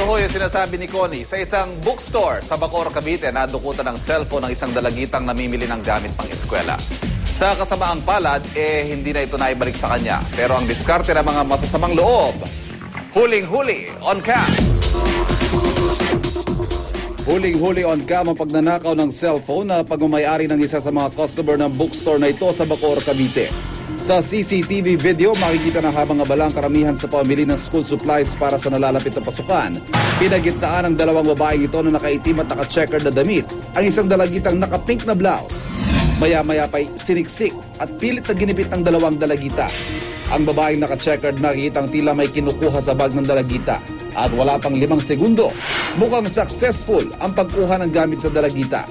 Ito ho yung sinasabi ni Connie. Sa isang bookstore sa Bacoor, Cavite, nadukutan ng cellphone ng isang dalagitang namimili ng gamit pang eskwela. Sa kasamaang palad, eh hindi na ito naibalik sa kanya. Pero ang diskarte ng mga masasamang loob, huling-huli on cam. Huling-huli on cam ang pagnanakaw ng cellphone na pagmamayari ng isa sa mga customer ng bookstore na ito sa Bacoor, Cavite. Sa CCTV video, makikita na habang abala ang karamihan sa pamili ng school supplies para sa nalalapit na pasukan, pinagitnaan ng dalawang babaeng ito na nakaitim at naka-checkered na damit, ang isang dalagitang naka-pink na blouse. Maya-maya pa'y siniksik at pilit na ginipit ng dalawang dalagita. Ang babaeng naka-checkered nakikitang tila may kinukuha sa bag ng dalagita at wala pang limang segundo, mukhang successful ang pagkuha ng gamit sa dalagita.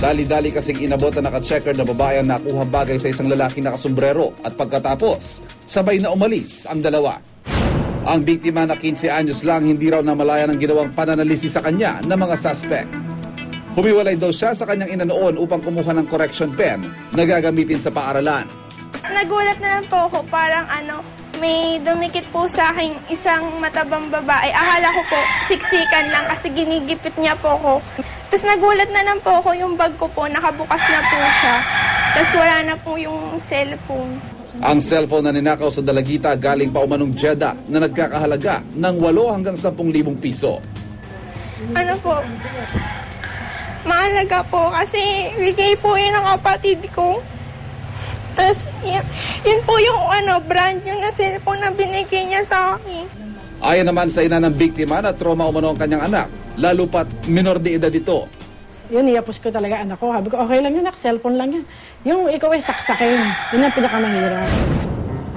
Dali-dali kasing inabot ang naka-checker na babae ang nakuha bagay sa isang lalaki nakasombrero at pagkatapos, sabay na umalis ang dalawa. Ang biktima na 15 anyos lang hindi raw namalaya ng ginawang pananalisi sa kanya ng mga suspect. Humiwalay daw siya sa kanyang ina noon upang kumuha ng correction pen na gagamitin sa paaralan. Nagulat na lang po ako, parang ano, may dumikit po sa akin isang matabang babae. Akala ko po, siksikan lang kasi ginigipit niya po ako. Tapos nagulat na lang po ako, yung bag ko po, nakabukas na po siya. Tapos wala na po yung cellphone. Ang cellphone na ninakaw sa dalagita galing pa umanong Jeddah na nagkakahalaga ng 8 hanggang 10,000 piso. Ano po, maalaga po kasi bigay po yun ng kapatid ko. Tapos yun, yun po yung ano, brand new na cellphone na binigay niya sa akin. Ayon naman sa ina ng biktima na trauma umano ang kanyang anak, lalo pat minor de edad ito. Yun, iyapos ko talaga anak ko. Sabi ko, okay lang yun, nak, cellphone lang yan. Yung ikaw ay saksakin. Yun ang pinakamahirap.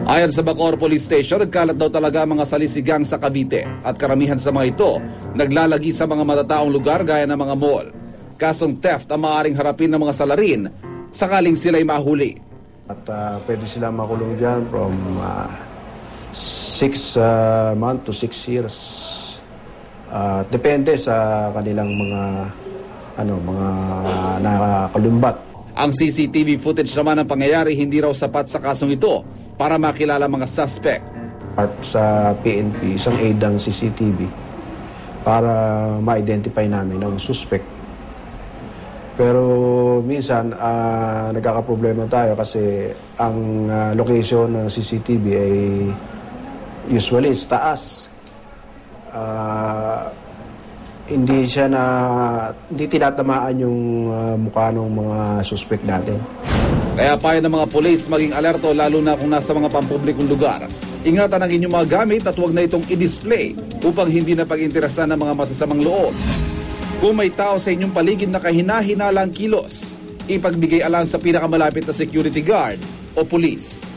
Ayon sa Bacoor Police Station, nagkalat daw talaga mga salisigang sa Cavite at karamihan sa mga ito naglalagi sa mga matataong lugar gaya ng mga mall. Kasong theft ang maaaring harapin ng mga salarin sakaling sila'y mahuli. At ah, pwede sila makulong dyan from 6 months to 6 years. Ah, depende sa kanilang mga ano mga nakakalumbat. Ang CCTV footage naman ng pangyayari hindi raw sapat sa kasong ito para makilala mga suspect. Part sa PNP, isang aid ng CCTV para ma-identify namin ang suspect. Pero minsan ah, nagkakaproblema tayo kasi ang ah, location ng CCTV ay usually is taas. Ah, hindi siya na hindi tinatamaan yung ah, mukha ng mga suspect natin. Kaya payo ng mga polis maging alerto lalo na kung nasa mga pampublikong lugar. Ingatan ang inyong mga gamit at huwag na itong i-display upang hindi na pag-interesan ng mga masasamang loob. Kung may tao sa inyong paligid na kahina-hinalang kilos, ipagbigay alam sa pinakamalapit na security guard o pulis.